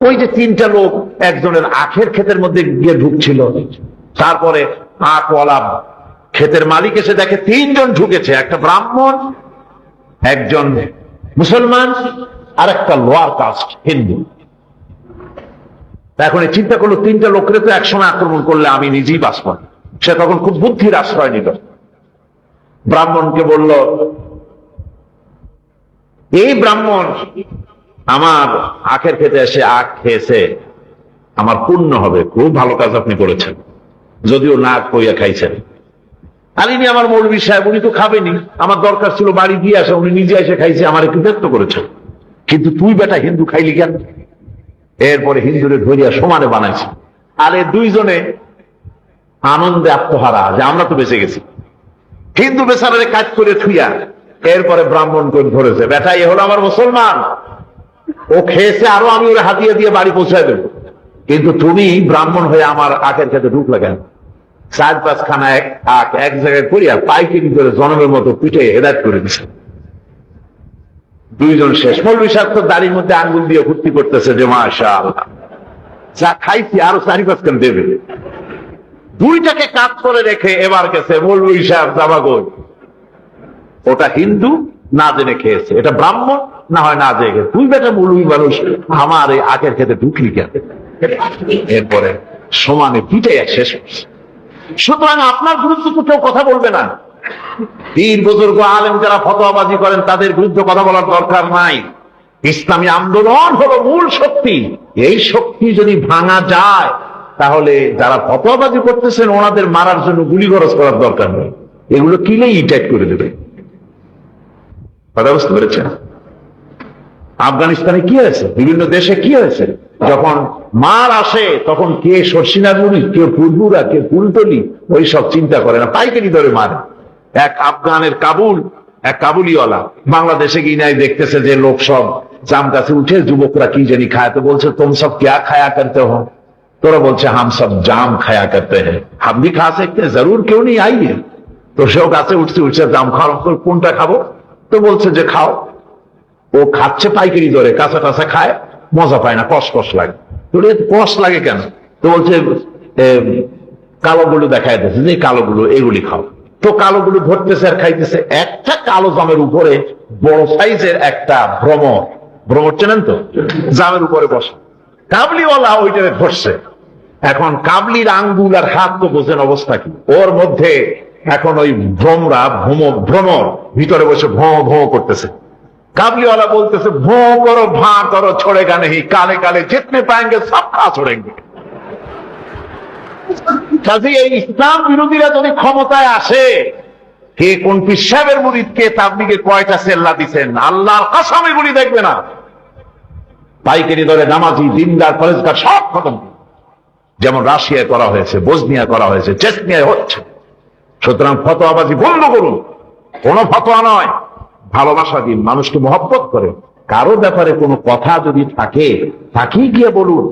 ওই যে তিনটা লোক একজনের আখের ক্ষেতের মধ্যে গিয়ে ঢুকছিল। তারপরে আখওয়ালা ক্ষেতের মালিক এসে দেখে তিনজন ঢুকেছে, একটা ব্রাহ্মণ, একজন মুসলমান আর একটা লোয়ার কাস্ট, হিন্দু। এখন এই চিন্তা করল, তিনটা লোকের তো একসময় আক্রমণ করলে আমি নিজেই বাঁচব। সে তখন খুব বুদ্ধির আশ্রয় নিল। ব্রাহ্মণকে বলল, এই ব্রাহ্মণ আমার আখের খেতে এসে আখ খেয়েছে। আমার পুণ্য হবে, খুব ভালো কাজ আপনি করেছেন। যদিও না কইয়া খাইছেন। আলিনি আমার মৌলবী সাহেব, উনি তো খাবেনি আমার দরকার ছিল বাড়ি দিয়ে আসে, উনি নিজে এসে খাইছে, আমার একটু ব্যক্ত করেছেন। কিন্তু তুই বেটা হিন্দু খাইলি কেন? এরপরে হিন্দুরে ধরিয়া সমানে বানাইছে। আর এ দুইজনে আনন্দে আত্মহারা, যে আমরা তো বেঁচে গেছি। হিন্দু বেচারে কাজ করে থুইয়া, এরপরে ব্রাহ্মণ করে ধরেছে। বেটা, এ হলো আমার মুসলমান। ও খেয়েছে, আরও আমি ওরা হাতিয়ে দিয়ে বাড়ি পৌঁছায় দেবো। কিন্তু তুমি ব্রাহ্মণ হয়ে আমার আখের খেতে ঢুকলে কেন? চার পাঁচ খানা এক আখ এক জায়গায় করিয়া পাইকারি করে জনমের মতো পিঠে হেদায়ত করে দিছে। দুইজন শেষ। মৌলবী সাহেব তো দাড়ির মধ্যে আঙ্গুল দিয়ে ফুর্তি করতেছে যে মাশা যা খাইছি আরও চারি পাঁচ খান দেবে। দুইটাকে কাজ করে রেখে এবার গেছে মৌলবী সাহেব জামাগোল। ওটা হিন্দু না জেনে খেয়েছে। এটা ব্রাহ্মণ না হয় না জেগে তুই বেটা মৌলবী মানুষ, আমার এই আখের খেতে ঢুকলি কেন? এরপরে সমানে পিঠে শেষ সুতরাং আপনার তো কেউ কথা বলবে না। পীর বুজুর্গ, আলেম যারা ফতোয়াবাজি করেন, তাদের বিরুদ্ধে কথা বলার দরকার নাই। ইসলামী আন্দোলন হলো মূল শক্তি। এই শক্তি যদি ভাঙা যায়, তাহলে যারা ফতোয়াবাজি করতেছেন, ওনাদের মারার জন্য গুলি খরচ করার দরকার নেই। এগুলো কিনেই ইটাইট করে দেবে। কথা বুঝতে পেরেছেন? আফগানিস্তানে কি হয়েছে? বিভিন্ন দেশে কি হয়েছে? যখন মার আসে, তখন কে শর্ষিনার মুড়ি কে পুরবুরা, কে কুলতলি ওই সব চিন্তা করে না, পাইকারি ধরে মারে। এক আফগানের কাবুল, এক কাবুলিওয়ালা বাংলাদেশে গিয়ে নাই দেখতেছে যে লোক সব জাম গাছে উঠে যুবকরা কি জানি খায়। তো বলছে, তোম সব ক্যা খায়া করতে হো? তোরা বলছে, হাম সব জাম খায়া করতে হ্যাঁ হাম ভি খা সকতে জরুর কেউ নেই, আইয়ে। তো সেও গাছে উঠছে উঠছে জাম খাওয়ার কোনটা খাব? তো বলছে যে, খাও। ও খাচ্ছে, পাইকারি দরে, কাঁচা টাচা খায়, মজা পায় না, কষ কষ লাগে। এ কষ লাগে কেন? তো বলছে কালোগুলো দেখায় দিচ্ছে যে কালোগুলো এগুলি খাও। তো কালোগুলো ধরতেছে আর খাইতেছে, একটা কালো জামের উপরে, বড় সাইজের একটা ভ্রমর ভ্রমর চেনেন তো? জামের উপরে বসে। কাবলিওয়ালা ওইটারে ধরছে। এখন কাবলির আঙ্গুল আর হাত তো বোঝেন অবস্থা কি? ওর মধ্যে এখন ওই ভ্রমরা, ভ্রম, ভ্রমর, ভিতরে বসে ভঁ ভঁ করতেছে। কাবলিওয়ালা বলতেছে, ভো করো, ভা করো, ছড়ে গা নেই কালে কালে জিতনে পায়েঙ্গে খা ছড়েঙ্গে। এই ইসলাম বিরোধীরা যদি ক্ষমতায় আসে, কে কোন পিসাবের মুরিদ, কে তাবলিগে কয়টা সেল্লা দিচ্ছেন আল্লাহর কাসামে গুলি দেখবে না। পাইকারি দলে নামাজি, দিনদার কলেজগার সব খতম। যেমন রাশিয়ায় করা হয়েছে বসনিয়া করা হয়েছে চেসনিয়ায় হচ্ছে। সুতরাং ফতোয়াবাজি বন্ধ করুন। কোন ফতোয়া নয়। ভালোবাসা দিন মানুষকে মহব্বত করে কারও ব্যাপারে কোনো কথা যদি থাকে তাকেই গিয়ে বলুন।